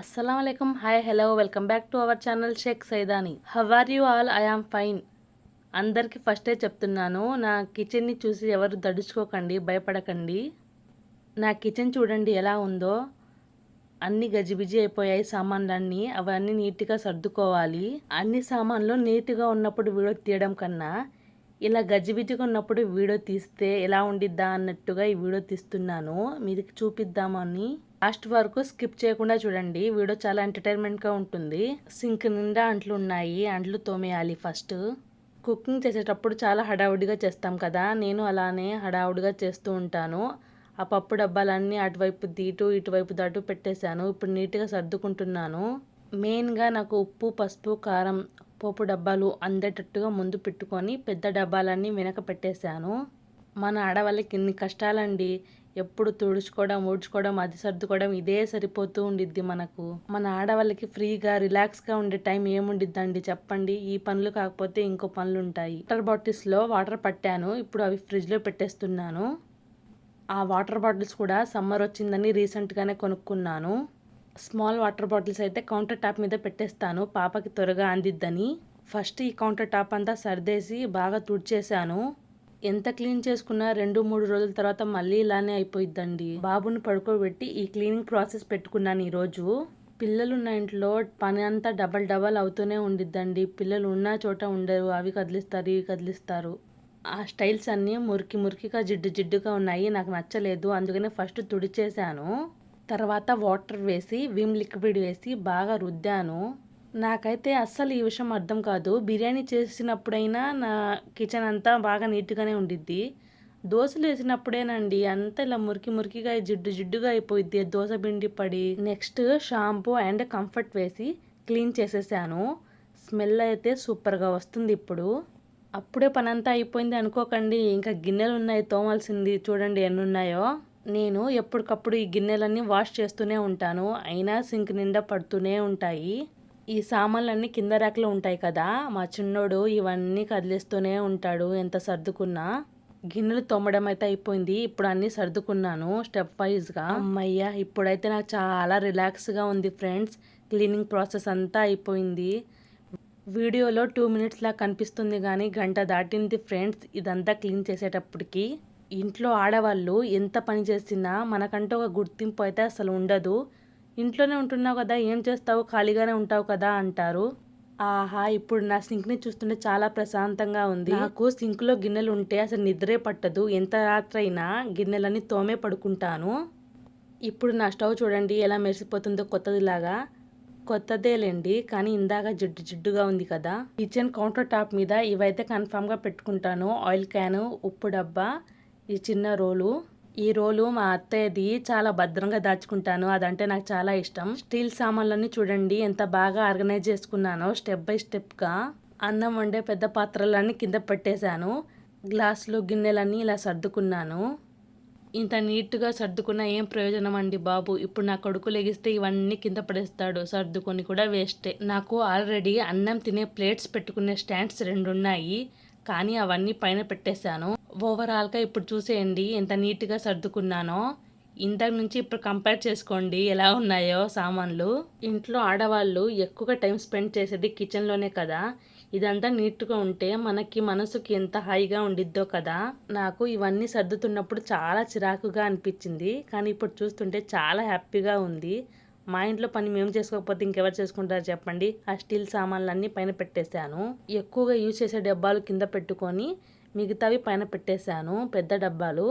అస్సలం hi hello welcome back to our channel Shaik Saidani. How are you all? I am fine. అందరికీ ఫస్టే చెప్తున్నాను నా కిచెన్ని చూసి ఎవరు దడుచుకోకండి భయపడకండి. నా కిచెన్ చూడండి ఎలా ఉందో. అన్ని గజిబిజి అయిపోయాయి సామాన్లన్నీ అవన్నీ నీట్గా సర్దుకోవాలి. అన్ని సామాన్లు నీట్గా ఉన్నప్పుడు వీడియో తీయడం కన్నా ఇలా గజిబిజిగా ఉన్నప్పుడు వీడియో తీస్తే ఎలా ఉండిద్దా అన్నట్టుగా ఈ వీడియో తీస్తున్నాను. మీది చూపిద్దామని. లాస్ట్ వరకు స్కిప్ చేయకుండా చూడండి. వీడియో చాలా ఎంటర్టైన్మెంట్గా ఉంటుంది. సింక్ నిండా అంట్లు ఉన్నాయి. అంట్లు తోమేయాలి ఫస్ట్. కుకింగ్ చేసేటప్పుడు చాలా హడావుడిగా చేస్తాం కదా. నేను అలానే హడావుడిగా చేస్తూ ఉంటాను. ఆ పప్పు డబ్బాలన్నీ అటువైపు దీటు ఇటువైపు దాటు పెట్టేశాను. ఇప్పుడు నీట్గా సర్దుకుంటున్నాను. మెయిన్గా నాకు ఉప్పు పసుపు కారం పోపు డబ్బాలు అందేటట్టుగా ముందు పెట్టుకొని పెద్ద డబ్బాలన్నీ వెనక పెట్టేశాను. మన ఆడవాళ్ళకి ఇన్ని కష్టాలండి. ఎప్పుడు తుడుచుకోవడం ఊడ్చుకోవడం అది సర్దుకోవడం ఇదే సరిపోతూ ఉండిద్ది మనకు. మన ఆడవాళ్ళకి ఫ్రీగా రిలాక్స్గా ఉండే టైం ఏముండిద్దండి చెప్పండి? ఈ పనులు కాకపోతే ఇంకో పనులు ఉంటాయి వాటర్ బాటిల్స్లో వాటర్ పట్టాను. ఇప్పుడు అవి ఫ్రిడ్జ్లో పెట్టేస్తున్నాను. ఆ వాటర్ బాటిల్స్ కూడా సమ్మర్ వచ్చిందని రీసెంట్గానే కొనుక్కున్నాను. స్మాల్ వాటర్ బాటిల్స్ అయితే కౌంటర్ టాప్ మీద పెట్టేస్తాను. పాపకి త్వరగా అందిద్దని. ఫస్ట్ ఈ కౌంటర్ టాప్ అంతా సర్దేసి బాగా తుడిచేశాను. ఎంత క్లీన్ చేసుకున్నా రెండు మూడు రోజుల తర్వాత మళ్ళీ ఇలానే అయిపోయిద్దండి. బాబుని పడుకోబెట్టి ఈ క్లీనింగ్ ప్రాసెస్ పెట్టుకున్నాను ఈరోజు. పిల్లలు ఉన్న ఇంట్లో పని అంతా డబల్ డబల్ అవుతూనే ఉండిద్దండి. పిల్లలు ఉన్న చోట ఉండరు. అవి కదిలిస్తారు ఇవి కదిలిస్తారు. ఆ స్టైల్స్ అన్నీ మురికి మురికిగా జిడ్డు జిడ్డుగా ఉన్నాయి. నాకు నచ్చలేదు. అందుకనే ఫస్ట్ తుడిచేశాను. తర్వాత వాటర్ వేసి విమ్ లిక్విడ్ వేసి బాగా రుద్దాను. నాకైతే అస్సలు ఈ విషయం అర్థం కాదు. బిర్యానీ చేసినప్పుడైనా నా కిచెన్ అంతా బాగా నీట్గానే ఉండిద్ది. దోశలు వేసినప్పుడేనండి అంతా ఇలా మురికి మురికిగా జిడ్డు జిడ్డుగా అయిపోయింది దోశ పిండి పడి నెక్స్ట్ షాంపూ అండ్ కంఫర్ట్ వేసి క్లీన్ చేసేసాను. స్మెల్ అయితే సూపర్గా వస్తుంది ఇప్పుడు. అప్పుడే పనంతా అయిపోయింది అనుకోకండి. ఇంకా గిన్నెలు ఉన్నాయి తోమాల్సింది. చూడండి ఎన్ని ఉన్నాయో నేను ఎప్పటికప్పుడు ఈ గిన్నెలన్నీ వాష్ చేస్తూనే ఉంటాను. అయినా సింక్ నిండా పడుతూనే ఉంటాయి. ఈ సామాన్లన్నీ కింద ర్యాక్లో ఉంటాయి కదా. మా చిన్నోడు ఇవన్నీ కదిలిస్తూనే ఉంటాడు ఎంత సర్దుకున్నా. గిన్నెలు తోమడం అయితే అయిపోయింది. ఇప్పుడు అన్నీ సర్దుకున్నాను స్టెప్ వైజ్గా. అమ్మయ్య ఇప్పుడైతే నాకు చాలా రిలాక్స్గా ఉంది ఫ్రెండ్స్. క్లీనింగ్ ప్రాసెస్ అంతా అయిపోయింది. వీడియోలో టూ మినిట్స్లా కనిపిస్తుంది కానీ గంట దాటింది ఫ్రెండ్స్. ఇదంతా క్లీన్ చేసేటప్పటికి ఇంట్లో ఆడవాళ్ళు ఎంత పని చేసినా మనకంటూ ఒక గుర్తింపు అయితే అసలు ఉండదు. ఇంట్లోనే ఉంటున్నావు కదా ఏం చేస్తావు? ఖాళీగానే ఉంటావు కదా అంటారు. ఆహా ఇప్పుడు నా సింక్ని చూస్తుంటే చాలా ప్రశాంతంగా ఉంది. నాకు సింక్లో గిన్నెలు ఉంటే అసలు నిద్రే పట్టదు. ఎంత రాత్రైనా గిన్నెలన్నీ తోమే పడుకుంటాను. ఇప్పుడు నా స్టవ్ చూడండి ఎలా మెరిసిపోతుందో కొత్తదిలాగా. కొత్తదేలేండి కానీ ఇందాక జిడ్డు జిడ్డుగా ఉంది కదా. కిచెన్ కౌంటర్ టాప్ మీద ఇవైతే కన్ఫామ్గా పెట్టుకుంటాను. ఆయిల్ క్యాను ఉప్పు డబ్బా ఈ చిన్న రోలు. ఈ రోలు మా అత్తయ్యది చాలా భద్రంగా దాచుకుంటాను. అదంటే నాకు చాలా ఇష్టం. స్టీల్ సామాన్లన్నీ చూడండి ఎంత బాగా ఆర్గనైజ్ చేసుకున్నానో స్టెప్ బై స్టెప్గా అన్నం వండే పెద్ద పాత్రలన్నీ కింద పెట్టేశాను. గ్లాసులు గిన్నెలన్నీ ఇలా సర్దుకున్నాను. ఇంత నీట్గా సర్దుకున్న ఏం ప్రయోజనం అండి బాబు? ఇప్పుడు నా కొడుకు లెగిస్తే ఇవన్నీ కింద పడేస్తాడు. సర్దుకొని కూడా వేస్టే. నాకు ఆల్రెడీ అన్నం తినే ప్లేట్స్ పెట్టుకునే స్టాండ్స్ రెండు ఉన్నాయి కానీ అవన్నీ పైన పెట్టేశాను. ఓవరాల్గా ఇప్పుడు చూసేయండి ఎంత నీట్గా సర్దుకున్నానో. ఇంతకు నుంచి ఇప్పుడు కంపేర్ చేసుకోండి ఎలా ఉన్నాయో సామాన్లు. ఇంట్లో ఆడవాళ్ళు ఎక్కువగా టైం స్పెండ్ చేసేది కిచెన్లోనే కదా. ఇదంతా నీట్గా ఉంటే మనకి మనసుకి ఎంత హాయిగా ఉండిద్దో కదా. నాకు ఇవన్నీ సర్దుతున్నప్పుడు చాలా చిరాకుగా అనిపించింది. కానీ ఇప్పుడు చూస్తుంటే చాలా హ్యాపీగా ఉంది. మా ఇంట్లో పని మేము చేసుకోకపోతే ఇంకెవరు చేసుకుంటారు చెప్పండి. ఆ స్టీల్ సామాన్లన్నీ పైన పెట్టేశాను. ఎక్కువగా యూజ్ చేసే డబ్బాలు కింద పెట్టుకొని మిగతావి పైన పెట్టేశాను పెద్ద డబ్బాలు.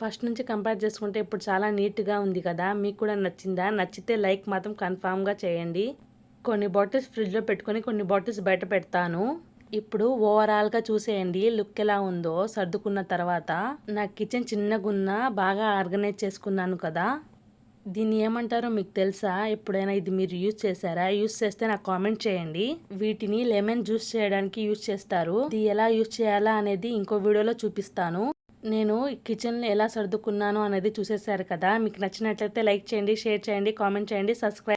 ఫస్ట్ నుంచి కంపేర్ చేసుకుంటే ఇప్పుడు చాలా నీట్గా ఉంది కదా మీకు కూడా నచ్చిందా? నచ్చితే లైక్ మాత్రం కన్ఫామ్గా చేయండి. కొన్ని బాటిల్స్ ఫ్రిడ్జ్లో పెట్టుకొని కొన్ని బాటిల్స్ బయట పెడతాను. ఇప్పుడు ఓవరాల్గా చూసేయండి లుక్ ఎలా ఉందో సర్దుకున్న తర్వాత. నా కిచెన్ చిన్నగున్నా బాగా ఆర్గనైజ్ చేసుకున్నాను కదా. దీన్ని ఏమంటారో మీకు తెలుసా? ఎప్పుడైనా ఇది మీరు యూజ్ చేశారా? యూజ్ చేస్తే నాకు కామెంట్ చేయండి. వీటిని లెమన్ జ్యూస్ చేయడానికి యూజ్ చేస్తారు. ఇది ఎలా యూజ్ చేయాలా అనేది ఇంకో వీడియోలో చూపిస్తాను. నేను కిచెన్ ఎలా సర్దుకున్నాను అనేది చూసేసారు కదా? మీకు నచ్చినట్లయితే లైక్ చేయండి షేర్ చేయండి కామెంట్ చేయండి సబ్స్క్రైబ్